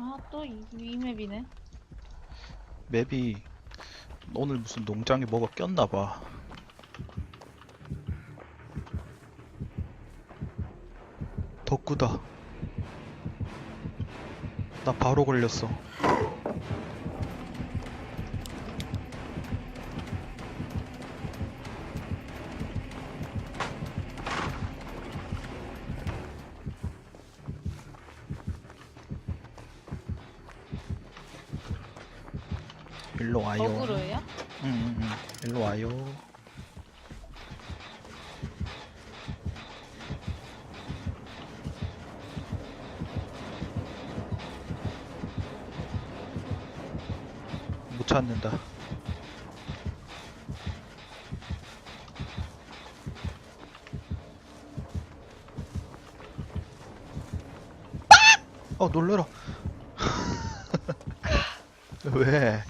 아, 또 이, 이 맵이네. 맵이 오늘 무슨 농장에 뭐가 꼈나봐. 덕구다. 나 바로 걸렸어. 일로 와요. 어그로예요? 응, 응, 응. 일로 와요. 못 찾는다. 어, 놀래라. 왜?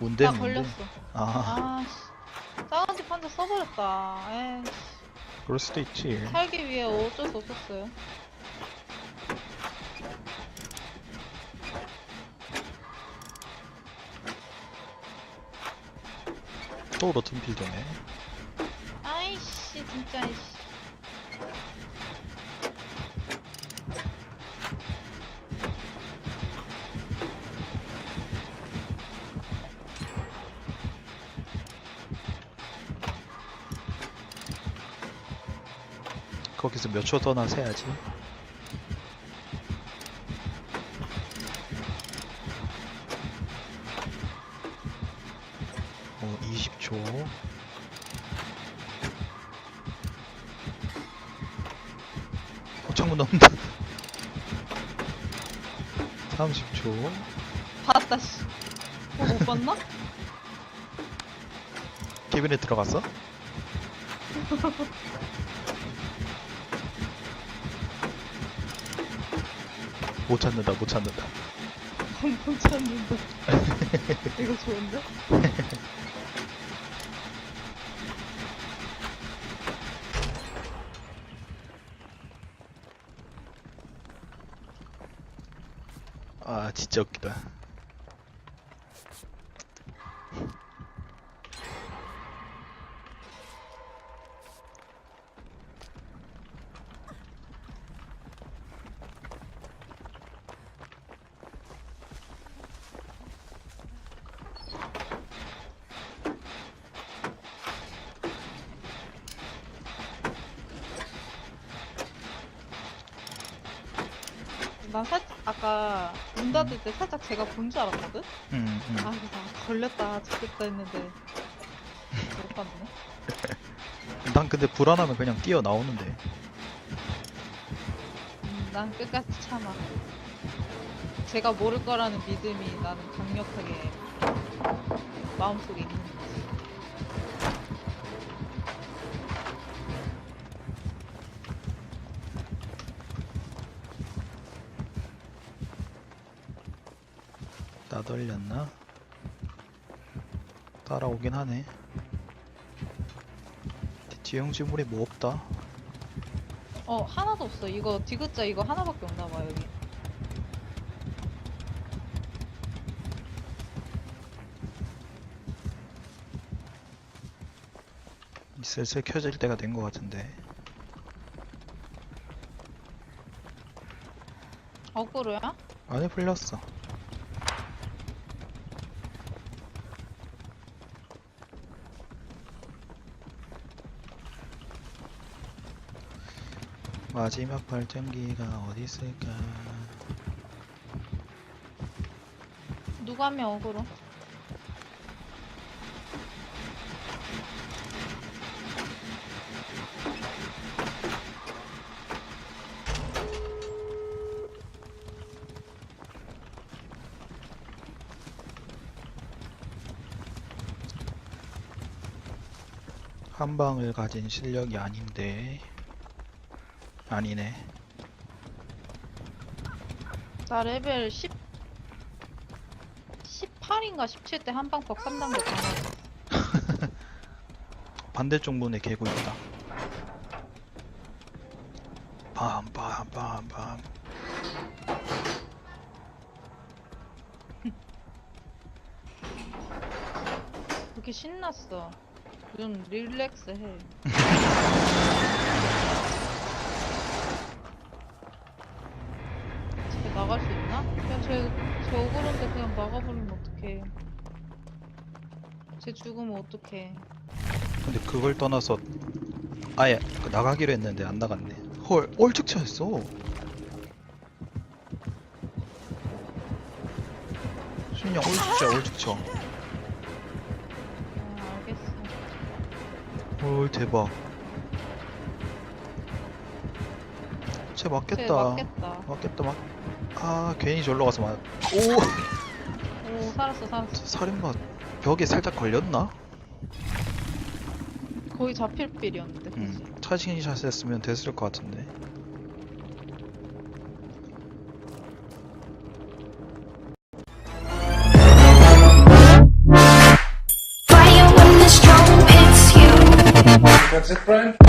뭔데, 나 뭔데? 걸렸어. 아, 아, 씨. 싸가지 판자 써버렸다. 에이, 그럴 수도 있지. 살기 위해 어쩔 수 없었어요. 또 로튼 필드네. 아이씨, 진짜, 이씨. 거기서 몇 초 더나 세야지. 어, 20초. 어, 창문 넘는다. 30초. 봤다, 씨. 어, 못 봤나? 캐비넷 들어갔어? 못 찾는다, 못 찾는다. 못 찾는데. 이거 좋은데? 아, 진짜 웃기다. 난 살, 아까 문 닫을 때 살짝 제가 본 줄 알았거든? 음, 음. 아, 그래서 아, 걸렸다, 죽겠다 했는데. 못 봤네. 난 근데 불안하면 그냥 뛰어 나오는데. 음, 난 끝까지 참아. 제가 모를 거라는 믿음이 나는 강력하게 마음속에 있는 거지. 나돌렸나? 따라오긴 하네. 지형 지물이 뭐 없다. 어, 하나도 없어. 이거 디귿자 이거 하나밖에 없나 봐, 여기. 슬슬 켜질 때가 된 것 같은데. 어그로야? 안에 풀렸어. 마지막 발전기가 어디 있을까? 누가 하면 어그로? 한 방을 가진 실력이 아닌데. 아니네. 나 레벨 10 18인가 17 때 한방 법 3단계 반대쪽 문에 개고 있다. 밤밤밤밤. 이렇게 신났어. 요즘 릴렉스해. 막아버리면 어떡해. 쟤 죽으면 어떡해. 근데 그걸 떠나서 아예 그 나가기로 했는데 안 나갔네. 헐, 얼특차였어. 순이 얼특차, 얼특차. 아, 알겠어. 헐, 대박. 쟤 쟤 맞겠다. 맞겠다. 맞겠다, 맞. 아, 괜히 절로 가서 맞. 오! 오, 살았어, 살았어. 살인마 벽에 살짝 걸렸나? 거의 잡힐 빌이었는데, 그치? 음, 차징샷 했으면 됐을 것 같은데. That's it, Brian?